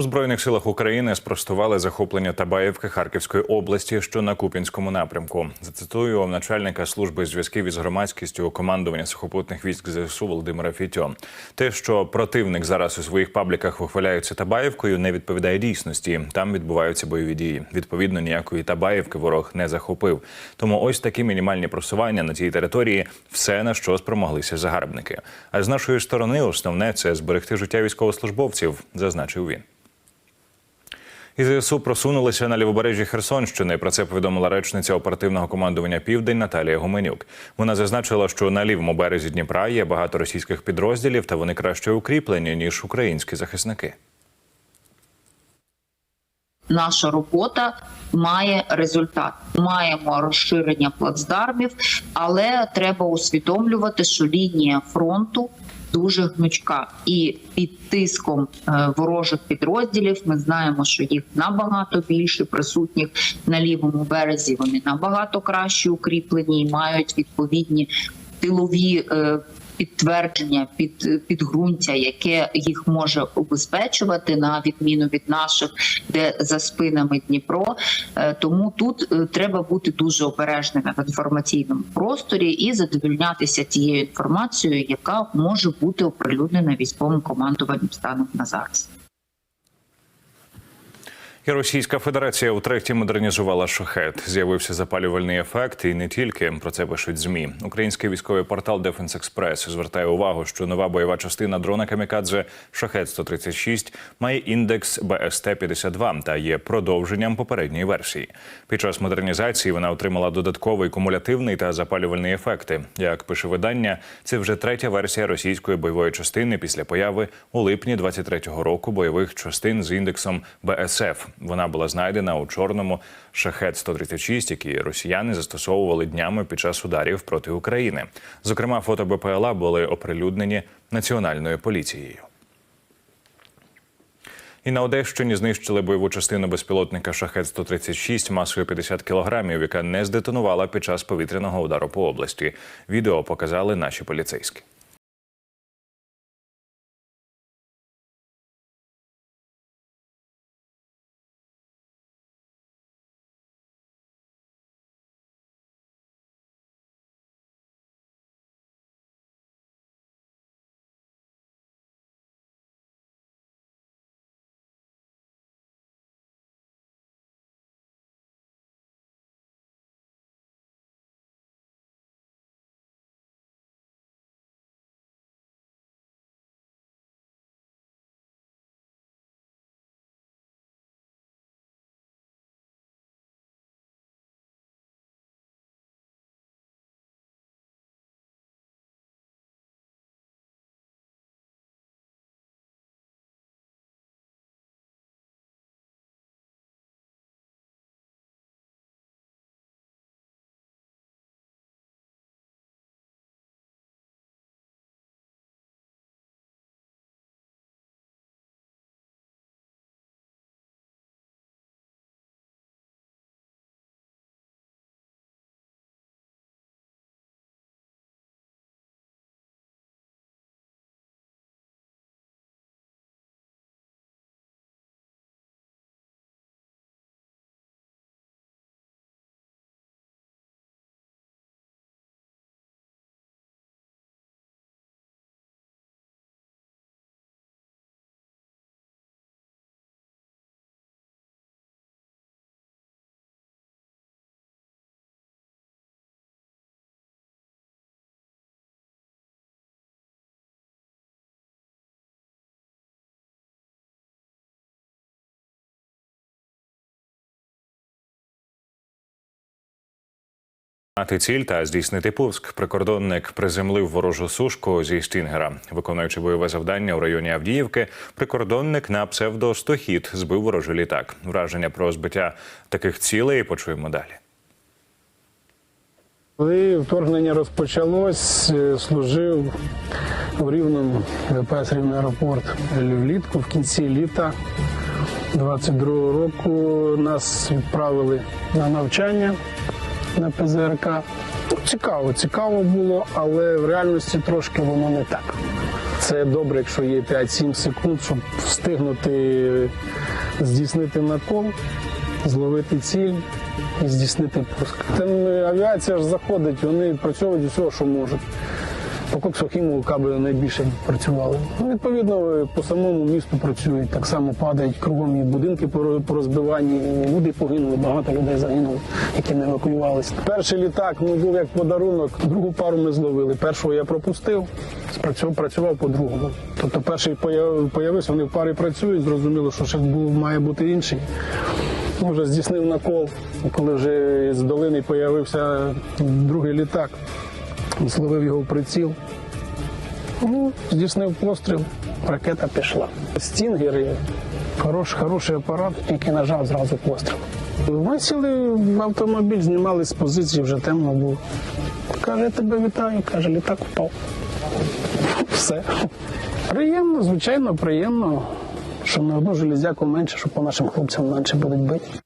У збройних силах України спростували захоплення Табаєвки Харківської області, що на Куп'янському напрямку. Зацитую начальника служби зв'язків із громадськістю командування сухопутних військ ЗСУ Володимира Фітьо. Те, що противник зараз у своїх пабліках вихваляється Табаєвкою, не відповідає дійсності. Там відбуваються бойові дії. Відповідно, ніякої Табаєвки ворог не захопив. Тому ось такі мінімальні просування на цій території все на що спромоглися загарбники. А з нашої сторони основне це зберегти життя військовослужбовців, зазначив він. І ЗСУ просунулися на лівобережжі Херсонщини. Про це повідомила речниця оперативного командування Південь Наталія Гуменюк. Вона зазначила, що на лівому березі Дніпра є багато російських підрозділів, та вони краще укріплені ніж українські захисники. наша робота має результат. Маємо розширення плацдармів, але треба усвідомлювати, що лінія фронту дуже гнучка, і під тиском е, ворожих підрозділів ми знаємо, що їх набагато більше присутніх на лівому березі. Вони набагато краще укріплені і мають відповідні тилові. Підтвердження під підґрунтя, яке їх може обезпечувати на відміну від наших, де за спинами Дніпро. Е, Тому тут е, треба бути дуже обережними в інформаційному просторі і задовільнятися тією інформацією, яка може бути оприлюднена військовим командуванням станом на зараз. І Російська Федерація втретє модернізувала шахет. З'явився запалювальний ефект, і не тільки про це пишуть змі. Український військовий портал Defense Express звертає увагу, що нова бойова частина дрона Камікадзе Шахет 136 має індекс БСТ 52 та є продовженням попередньої версії. Під час модернізації вона отримала додатковий кумулятивний та запалювальний ефекти. Як пише видання, це вже третя версія російської бойової частини після появи у липні 23-го року бойових частин з індексом БСФ. Вона була знайдена у чорному шахет 136 який росіяни застосовували днями під час ударів проти України. Зокрема, фото БПЛА були оприлюднені національною поліцією. І на Одещині знищили бойову частину безпілотника шахет 136 масою 50 кілограмів, яка не здетонувала під час повітряного удару по області. Відео показали наші поліцейські. Мати ціль та здійснити пуск. Прикордонник приземлив ворожу сушку зі стінгера. Виконуючи бойове завдання у районі Авдіївки, прикордонник на псевдо «Стохід» збив ворожий літак. Враження про збиття таких цілей почуємо далі. Коли вторгнення розпочалось, е, служив у Рівному ДПС Рівний аеропорт влітку в кінці літа 22-го року нас відправили на навчання на ПЗРК. Ну, Цікаво, цікаво було, але в реальності трошки воно не так. Це добре, якщо є 5-7 секунд, щоб встигнути здійснити накол, зловити ціль і здійснити пуск. Там е, авіація ж заходить, вони працюють усього, що можуть. По Коксохіму каби найбільше працювали. Ну, відповідно, по самому місту працюють, так само падають кругом і будинки поро- порозбивані, і люди погинули, багато людей загинуло, які не евакуювалися. Перший літак ну, був як подарунок, другу пару ми зловили. Першого я пропустив, спрацював, працював по другому. Тобто перший появ- появився, вони в парі працюють, зрозуміло, що ще був, має бути інший. Ну, Вже здійснив накол, коли вже з долини появився другий літак, зловив його в приціл. Ну, здійснив постріл, ракета пішла. Стінгери, хорош, хороший апарат, тільки нажав зразу постріл. Ми сіли в автомобіль, знімали з позиції, вже темно було. Каже, я тебе вітаю, каже, літак впав. Все. Приємно, звичайно, приємно, що на одну железяку менше, що по нашим хлопцям менше будуть бити.